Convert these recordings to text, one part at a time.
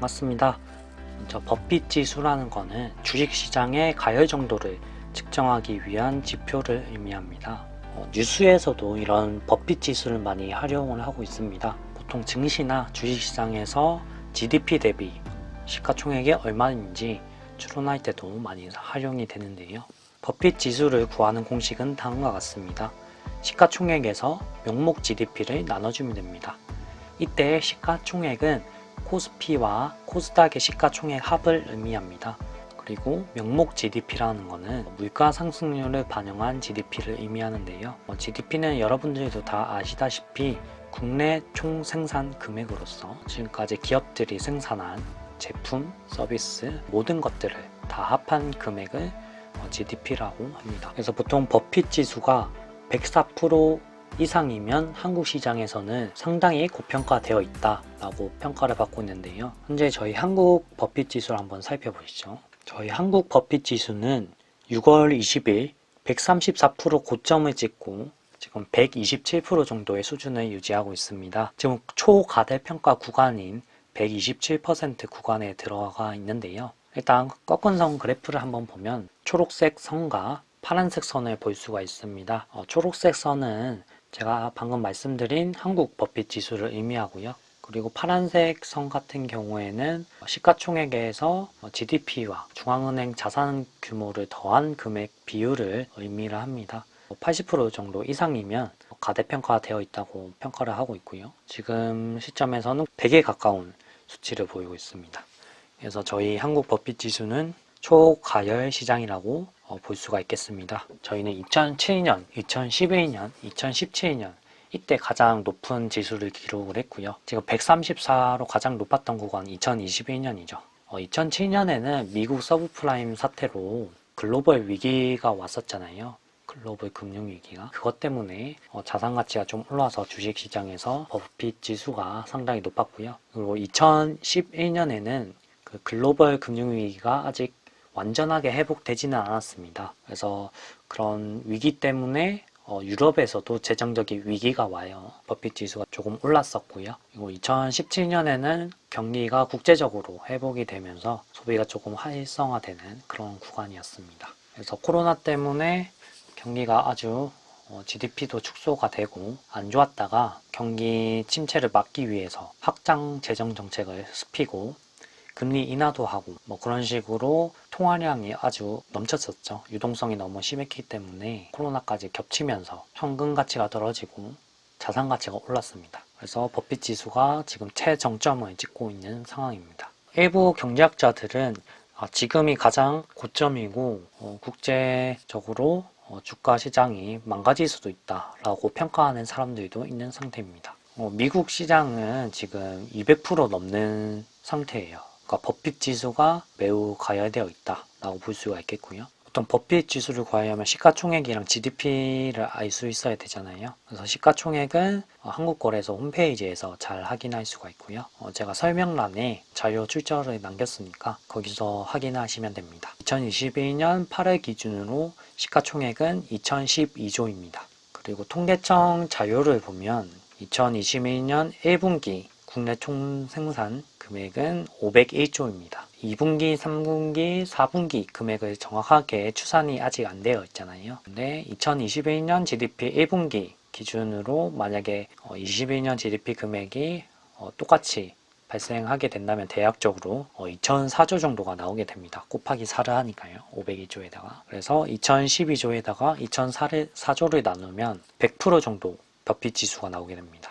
반갑습니다. 먼저 버핏 지수라는 거는 주식시장의 가열 정도를 측정하기 위한 지표를 의미합니다. 어, 뉴스에서도 이런 버핏 지수를 많이 활용을 하고 있습니다. 보통 증시나 주식시장에서 GDP 대비 시가총액이 얼마인지 추론할 때도 많이 활용이 되는데요. 버핏 지수를 구하는 공식은 다음과 같습니다. 시가총액에서 명목 GDP를 나눠주면 됩니다. 이때 시가총액은 코스피와 코스닥의 시가총액 합을 의미합니다. 그리고 명목 GDP라는 것은 물가 상승률을 반영한 GDP를 의미하는데요. GDP는 여러분들도 다 아시다시피 국내 총 생산 금액으로서 지금까지 기업들이 생산한 제품, 서비스 모든 것들을 다 합한 금액을 GDP라고 합니다. 그래서 보통 버핏 지수가 104% 이상이면 한국 시장에서는 상당히 고평가되어 있다 라고 평가를 받고 있는데요. 현재 저희 한국 버핏 지수를 한번 살펴보시죠. 저희 한국 버핏 지수는 6월 20일 134% 고점을 찍고 지금 127% 정도의 수준을 유지하고 있습니다. 지금 초가대평가 구간인 127% 구간에 들어가 있는데요. 일단 꺾은 선 그래프를 한번 보면 초록색 선과 파란색 선을 볼 수가 있습니다. 어, 초록색 선은 제가 방금 말씀드린 한국 버핏 지수를 의미하고요. 그리고 파란색 선 같은 경우에는 시가총액에서 GDP와 중앙은행 자산 규모를 더한 금액 비율을 의미를 합니다. 80% 정도 이상이면 가대평가되어 있다고 평가를 하고 있고요. 지금 시점에서는 100에 가까운 수치를 보이고 있습니다. 그래서 저희 한국 버핏 지수는 초가열 시장이라고 어, 볼 수가 있겠습니다. 저희는 2007년, 2012년, 2017년 이때 가장 높은 지수를 기록을 했고요. 지금 134로 가장 높았던 구간 2021년이죠. 어, 2007년에는 미국 서브프라임 사태로 글로벌 위기가 왔었잖아요. 글로벌 금융 위기가 그것 때문에 어, 자산 가치가 좀 올라서 주식 시장에서 버핏 지수가 상당히 높았고요. 그리고 2011년에는 그 글로벌 금융 위기가 아직 완전하게 회복되지는 않았습니다. 그래서 그런 위기 때문에 어, 유럽에서도 재정적인 위기가 와요. 버핏 지수가 조금 올랐었고요. 그리고 2017년에는 경기가 국제적으로 회복이 되면서 소비가 조금 활성화되는 그런 구간이었습니다. 그래서 코로나 때문에 경기가 아주 어, GDP도 축소가 되고 안 좋았다가 경기 침체를 막기 위해서 확장 재정 정책을 습히고 금리 인하도 하고 뭐 그런 식으로 통화량이 아주 넘쳤었죠. 유동성이 너무 심했기 때문에 코로나까지 겹치면서 현금 가치가 떨어지고 자산 가치가 올랐습니다. 그래서 버핏 지수가 지금 최정점을 찍고 있는 상황입니다. 일부 경제학자들은 아, 지금이 가장 고점이고 어, 국제적으로 어, 주가 시장이 망가질 수도 있다라고 평가하는 사람들도 있는 상태입니다. 어, 미국 시장은 지금 200% 넘는 상태예요. 그러니까 버핏 지수가 매우 가열되어 있다라고 볼 수가 있겠고요. 보통 버핏 지수를 구하려면 시가총액이랑 GDP를 알 수 있어야 되잖아요. 그래서 시가총액은 어, 한국거래소 홈페이지에서 잘 확인할 수가 있고요. 어, 제가 설명란에 자료 출처를 남겼으니까 거기서 확인하시면 됩니다. 2021년 8월 기준으로 시가총액은 2012조입니다. 그리고 통계청 자료를 보면 2021년 1분기 국내 총 생산 금액은 501조입니다. 2분기, 3분기, 4분기 금액을 정확하게 추산이 아직 안 되어 있잖아요. 근데 2021년 GDP 1분기 기준으로 만약에 21년 GDP 금액이 어, 똑같이 발생하게 된다면 대략적으로 2004조 정도가 나오게 됩니다. 곱하기 4를 하니까요. 502조에다가. 그래서 2012조에다가 2004조를 나누면 100% 정도 버핏 지수가 나오게 됩니다.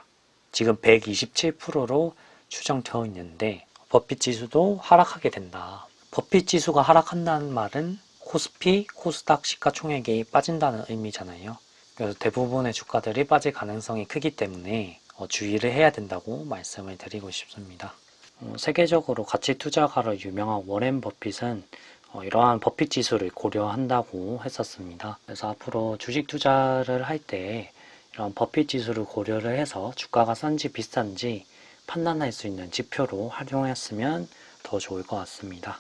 지금 127%로 추정되어 있는데 버핏 지수도 하락하게 된다. 버핏 지수가 하락한다는 말은 코스피, 코스닥 시가총액이 빠진다는 의미잖아요. 그래서 대부분의 주가들이 빠질 가능성이 크기 때문에 어, 주의를 해야 된다고 말씀을 드리고 싶습니다. 어, 세계적으로 가치 투자가로 유명한 워렌 버핏은 어, 이러한 버핏 지수를 고려한다고 했었습니다. 그래서 앞으로 주식 투자를 할 때 이런 버핏 지수를 고려를 해서 주가가 싼지 비싼지 판단할 수 있는 지표로 활용했으면 더 좋을 것 같습니다.